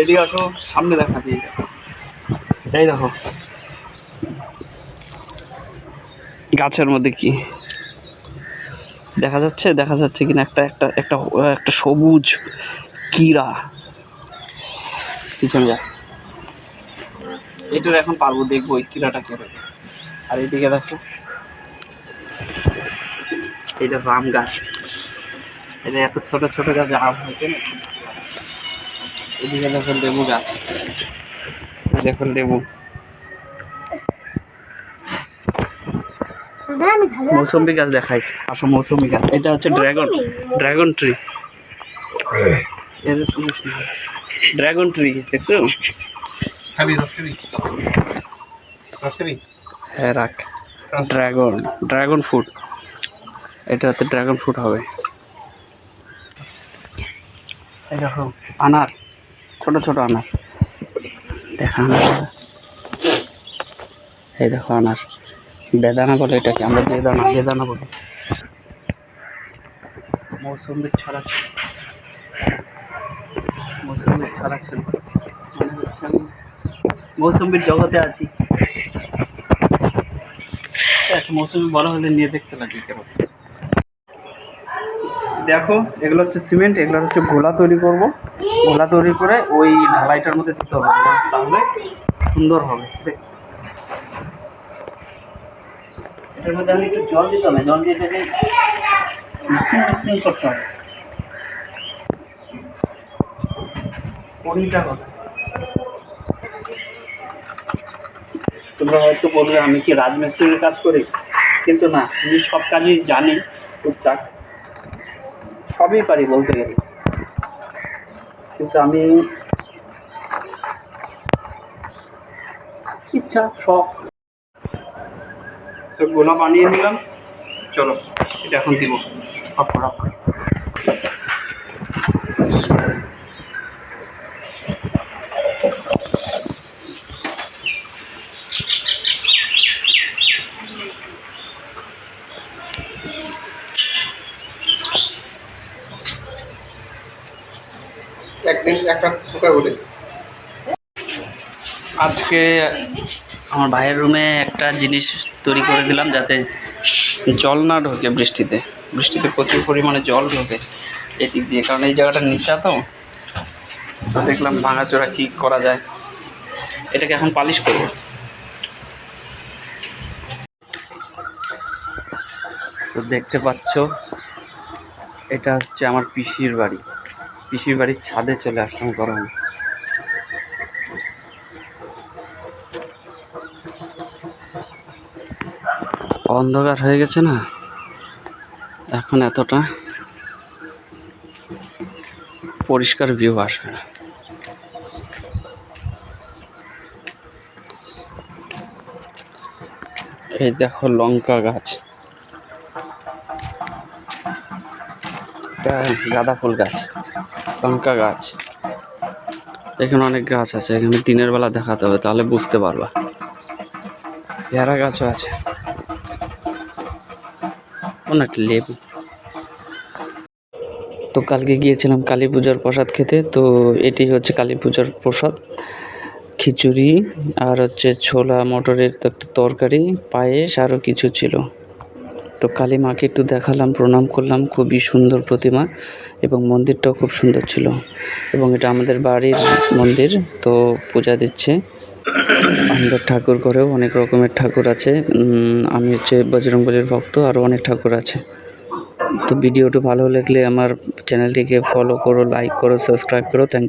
এদিকে আসো, সামনে দেখা দিয়ে এই দেখো। গাছের মধ্যে কি? দেখা যাচ্ছে? দেখা যাচ্ছে কিনা? একটা একটা একটা একটা সবুজ কীরা পিছনে যা। এটার এখন পারব দেখব ওই কীরাটা কে আর এদিকে দেখো। এটা আম গাছ। এটা এত ছোট ছোট গাছে আম হয়েছে না। এদিকে দেখো লেবু গাছ। এই দেখো লেবু। মৌসুম্বি গাছ দেখাই। আসো মৌসুম্বি গাছ। এটা হচ্ছে dragon. Dragon tree. Dragon tree দেখছ? হ্যাঁ রাখ। ড্রাগন। Dragon fruit. এটা হচ্ছে ড্রাগন ফ্রুট হবে। দেখো আনার, ছোট ছোট আনার। দেখা আনার। এই দেখো আনার। বেদানা বলে এটাকে, আমরা বেদানা বেদানা বলি। মৌসুমির ছড়া ছিল মৌসুমির ছড়া ছিল মনে আমি মৌসুমির জগতে আছি। মৌসুমি বড় হলে নিয়ে দেখতে লাগে কেন দেখো, এগুলো হচ্ছে সিমেন্ট, এগুলো হচ্ছে গোলা তৈরি করব। গোলা তৈরি করে ওই ঢালাইটার মধ্যে দিতে হবে, তাহলে সুন্দর হবে। এটার মধ্যে আমি একটু জল দিতে হবে, জল দিয়ে করতে হবে। তোমরা হয়তো বলবে, আমি কি রাজমিস্ত্রির কাজ করি? কিন্তু না, আমি সব কাজই জানি, টুকটাক। সবই পারি বলতে গেলে। কিন্তু আমি ইচ্ছা, শখ। গোলা বানিয়ে নিলাম। চলো, এটা এখন দিব। অফ একদিন একটা শুকায় বলে। আজকে আমার ভাইয়ের রুমে একটা জিনিস তৈরি করে দিলাম যাতে জল না ঢোকে বৃষ্টিতে। বৃষ্টিতে প্রচুর পরিমাণে জল ঢোকে এদিক দিয়ে, কারণ এই জায়গাটা নিচা তো। তো দেখলাম ভাঙাচোরা কী করা যায়। এটাকে এখন পালিশ করব। তো দেখতে পাচ্ছ, এটা হচ্ছে আমার পিসির বাড়ি। পিসির বাড়ির ছাদে চলে আসলাম গরমে। অন্ধকার হয়ে গেছে না? এখন এতটা পরিষ্কার ভিউ আসবে না। এই দেখো লঙ্কা গাছ। এটা গাঁদা ফুল গাছ, লঙ্কা গাছ। এখানে অনেক গাছ আছে, এখানে দিনের বেলা দেখাতে হবে, তাহলে বুঝতে পারবা। পেয়ারা গাছও আছে। অনেক লেবু। তো কালকে গিয়েছিলাম কালী পূজার প্রসাদ খেতে, তো এটি হচ্ছে কালী পূজার প্রসাদ। খিচুড়ি আর হচ্ছে ছোলা, মটরের একটা তরকারি, পায়েস আরও কিছু ছিল। তো কালী মাকে একটু দেখালাম, প্রণাম করলাম। খুবই সুন্দর প্রতিমা এবং মন্দিরটাও খুব সুন্দর ছিল। এবং এটা আমাদের বাড়ির মন্দির, তো পূজা দিচ্ছে। আমাদের ঠাকুর ঘরেও অনেক রকমের ঠাকুর আছে। আমি হচ্ছে বজরংবলির ভক্ত, আরও অনেক ঠাকুর আছে। তো ভিডিওটি ভালো লাগলে আমার চ্যানেলটিকে ফলো করো লাইক করো সাবস্ক্রাইব করো। Thank you